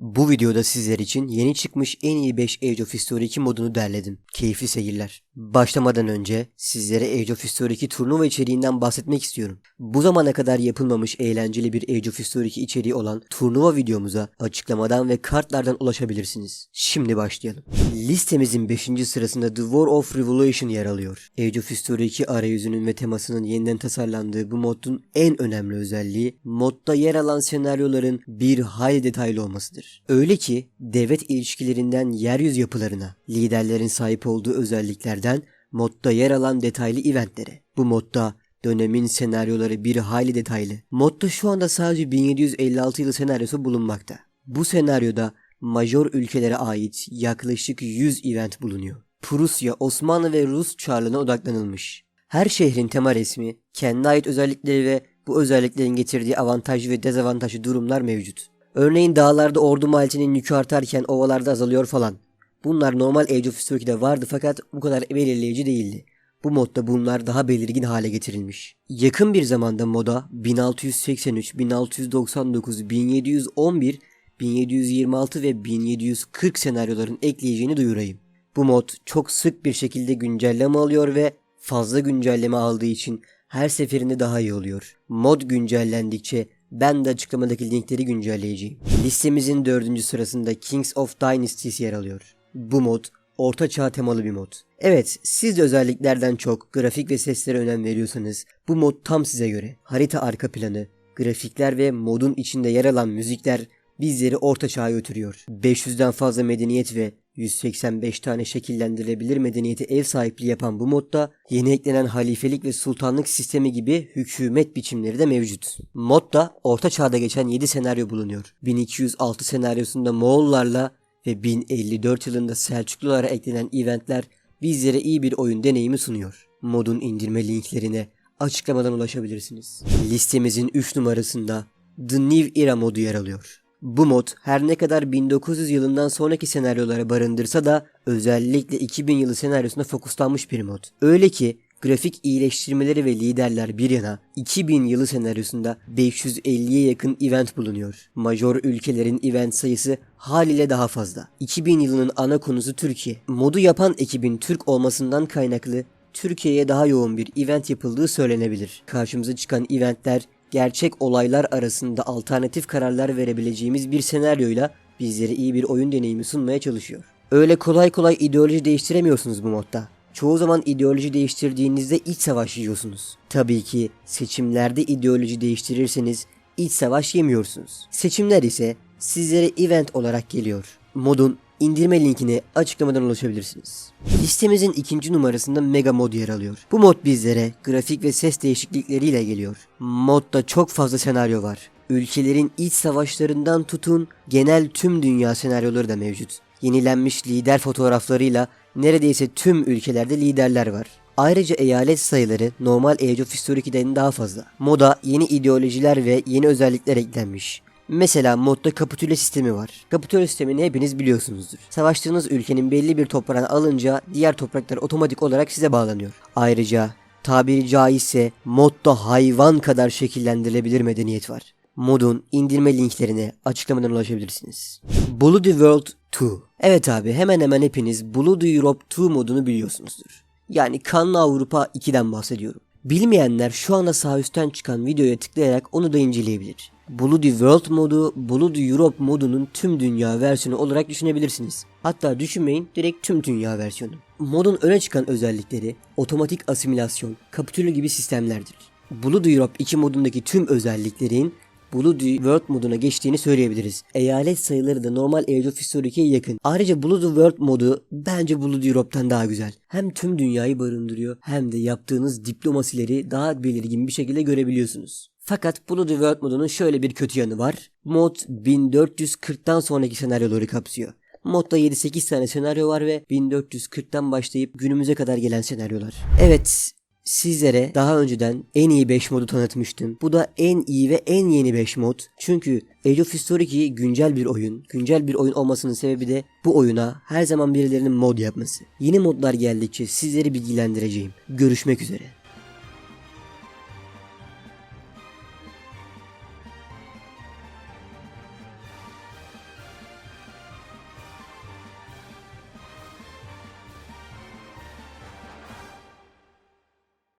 Bu videoda sizler için yeni çıkmış en iyi 5 Age of History 2 modunu derledim. Keyifli seyirler. Başlamadan önce sizlere Age of History 2 turnuva içeriğinden bahsetmek istiyorum. Bu zamana kadar yapılmamış eğlenceli bir Age of History 2 içeriği olan turnuva videomuza açıklamadan ve kartlardan ulaşabilirsiniz. Şimdi başlayalım. Listemizin 5. sırasında The War of Revolution yer alıyor. Age of History 2 arayüzünün ve temasının yeniden tasarlandığı bu modun en önemli özelliği modda yer alan senaryoların bir hayli detaylı olmasıdır. Öyle ki devlet ilişkilerinden yeryüzü yapılarına, liderlerin sahip olduğu özelliklerden modda yer alan detaylı eventlere. Bu modda dönemin senaryoları bir hayli detaylı. Modda şu anda sadece 1756 yılı senaryosu bulunmakta. Bu senaryoda major ülkelere ait yaklaşık 100 event bulunuyor. Prusya, Osmanlı ve Rus çarlığına odaklanılmış. Her şehrin tema resmi, kendine ait özellikleri ve bu özelliklerin getirdiği avantajlı ve dezavantajlı durumlar mevcut. Örneğin dağlarda ordu maliyetinin yükü artarken ovalarda azalıyor falan. Bunlar normal Age of History'de vardı fakat bu kadar belirleyici değildi. Bu modda bunlar daha belirgin hale getirilmiş. Yakın bir zamanda moda 1683, 1699, 1711, 1726 ve 1740 senaryoların ekleyeceğini duyurayım. Bu mod çok sık bir şekilde güncelleme alıyor ve fazla güncelleme aldığı için her seferinde daha iyi oluyor. Mod güncellendikçe ben de açıklamadaki linkleri güncelleyeceğim. Listemizin dördüncü sırasında Kings of Dynasties yer alıyor. Bu mod orta çağ temalı bir mod. Evet siz de özelliklerden çok grafik ve seslere önem veriyorsanız bu mod tam size göre. Harita arka planı, grafikler ve modun içinde yer alan müzikler bizleri orta çağa götürüyor. 500'den fazla medeniyet ve 185 tane şekillendirilebilir medeniyete ev sahipliği yapan bu modda yeni eklenen halifelik ve sultanlık sistemi gibi hükümet biçimleri de mevcut. Modda orta çağda geçen 7 senaryo bulunuyor. 1206 senaryosunda Moğollarla ve 1054 yılında Selçuklulara eklenen eventler bizlere iyi bir oyun deneyimi sunuyor. Modun indirme linklerine açıklamadan ulaşabilirsiniz. Listemizin 3 numarasında The New Era modu yer alıyor. Bu mod her ne kadar 1900 yılından sonraki senaryolara barındırsa da özellikle 2000 yılı senaryosuna fokuslanmış bir mod. Öyle ki grafik iyileştirmeleri ve liderler bir yana 2000 yılı senaryosunda 550'ye yakın event bulunuyor. Major ülkelerin event sayısı haliyle daha fazla. 2000 yılının ana konusu Türkiye. Modu yapan ekibin Türk olmasından kaynaklı Türkiye'ye daha yoğun bir event yapıldığı söylenebilir. Karşımıza çıkan eventler gerçek olaylar arasında alternatif kararlar verebileceğimiz bir senaryoyla bizlere iyi bir oyun deneyimi sunmaya çalışıyor. Öyle kolay kolay ideoloji değiştiremiyorsunuz bu modda. Çoğu zaman ideoloji değiştirdiğinizde iç savaş yiyorsunuz. Tabii ki seçimlerde ideoloji değiştirirseniz iç savaş yemiyorsunuz. Seçimler ise sizlere event olarak geliyor. Modun indirme linkine açıklamadan ulaşabilirsiniz. Listemizin ikinci numarasında Mega Mod yer alıyor. Bu mod bizlere grafik ve ses değişiklikleriyle geliyor. Modda çok fazla senaryo var. Ülkelerin iç savaşlarından tutun genel tüm dünya senaryoları da mevcut. Yenilenmiş lider fotoğraflarıyla neredeyse tüm ülkelerde liderler var. Ayrıca eyalet sayıları normal Age of History 2'den daha fazla. Moda yeni ideolojiler ve yeni özellikler eklenmiş. Mesela modda kapitüle sistemi var. Kapitüle sistemini hepiniz biliyorsunuzdur. Savaştığınız ülkenin belli bir toprağını alınca diğer topraklar otomatik olarak size bağlanıyor. Ayrıca tabiri caizse modda hayvan kadar şekillendirilebilir medeniyet var. Modun indirme linklerine açıklamadan ulaşabilirsiniz. Bloody World 2 Evet abi hemen hemen hepiniz Bloody Europe 2 modunu biliyorsunuzdur. Yani Kanlı Avrupa 2'den bahsediyorum. Bilmeyenler şu anda sağ üstten çıkan videoya tıklayarak onu da inceleyebilir. Bloody World modu, Bloody Europe modunun tüm dünya versiyonu olarak düşünebilirsiniz. Hatta düşünmeyin direkt tüm dünya versiyonu. Modun öne çıkan özellikleri otomatik asimilasyon, kapitülü gibi sistemlerdir. Bloody Europe 2 modundaki tüm özelliklerin Bloody World moduna geçtiğini söyleyebiliriz. Eyalet sayıları da normal Age of History 2'ye yakın. Ayrıca Bloody World modu bence Bloody Europe'tan daha güzel. Hem tüm dünyayı barındırıyor hem de yaptığınız diplomasileri daha belirgin bir şekilde görebiliyorsunuz. Fakat Bloody World modunun şöyle bir kötü yanı var. Mod 1440'tan sonraki senaryoları kapsıyor. Modda 7-8 tane senaryo var ve 1440'tan başlayıp günümüze kadar gelen senaryolar. Evet Sizlere daha önceden en iyi 5 modu tanıtmıştım. Bu da en iyi ve en yeni 5 mod. Çünkü Age of History 2 güncel bir oyun. Güncel bir oyun olmasının sebebi de bu oyuna her zaman birilerinin mod yapması. Yeni modlar geldikçe sizleri bilgilendireceğim. Görüşmek üzere.